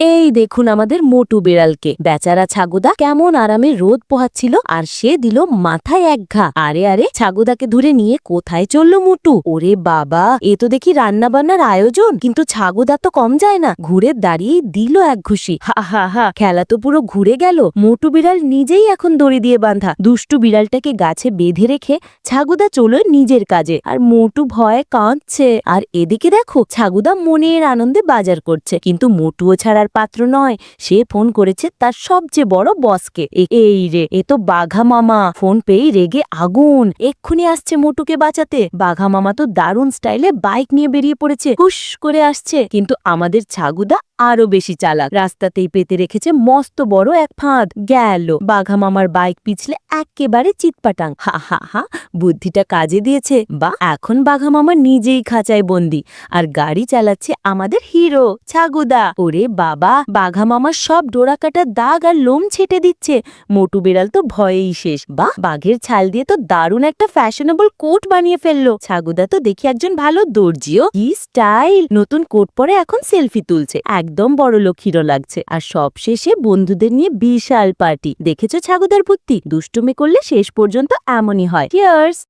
এই দেখুন আমাদের মোটু বিড়ালকে। বেচারা ছাগুদা কেমন আরামে রোদ পোহাচ্ছিল আর সে দিল মাথায় এক ঘা। আরে আরে, ছাগুদাকে ধরে নিয়ে কোথায় চলল মোটু? ওরে বাবা, এ তো দেখি রান্না বান্নার আয়োজন। কিন্তু ছাগুদা তো কম যায় না। ঘুরে দাঁড়িয়ে দিল এক ঘুষি। হা হা হা, খেলা তো পুরো ঘুরে গেল। মোটু বিড়াল নিজেই এখন দড়ি দিয়ে বাঁধা। দুষ্টু বিড়ালটাকে গাছে বেঁধে রেখে ছাগুদা চলো নিজের কাজে। আর মোটু ভয়ে কাঁদছে। আর এদিকে দেখো, ছাগুদা মনের আনন্দে বাজার করছে। কিন্তু মোটুও ছাড়ার পাত্র নয়, সে ফোন করেছে তার সবচেয়ে বড় বসকে। এই রে, এ তো বাঘা মামা। ফোন পেয়েই রেগে আগুন। এক্ষুনি আসছে মোটুকে বাঁচাতে। বাঘা মামা তো দারুণ স্টাইলে বাইক নিয়ে বেরিয়ে পড়েছে। হুশ করে আসছে। কিন্তু আমাদের ছাগুদা আরও বেশি চালাক। রাস্তাতেই পেতে রেখেছে মস্ত বড় এক ফাঁদ। গেল। বাঘা মামার বাইক পিছলে একেবারে চিৎপাটাং। হা হা হা, বুদ্ধিটা কাজে দিয়েছে। বা, এখন বাঘা মামা নিজেই খাঁচায় বন্দি। আর গাড়ি চালাচ্ছে আমাদের হিরো, ছাগুদা। ওরে বাবা। বাঘা মামার সব ডোরা কাটা দাগ আর লোম ছেটে দিচ্ছে। মোটু বিড়াল তো ভয়েই শেষ। বা, বাঘের ছাল দিয়ে তো দারুণ একটা ফ্যাশনেবল কোট বানিয়ে ফেলল। ছাগুদা তো দেখি একজন ভালো দর্জিও। কি স্টাইল নতুন কোট পরে এখন সেলফি তুলছে। একদম বড় হিরো লাগছে। আর সব শেষে বন্ধুদের নিয়ে বিশাল পার্টি দেখেছ ছাগুদার বুদ্ধি? দুষ্টুমি করলে শেষ পর্যন্ত এমনই হয়। চিয়ার্স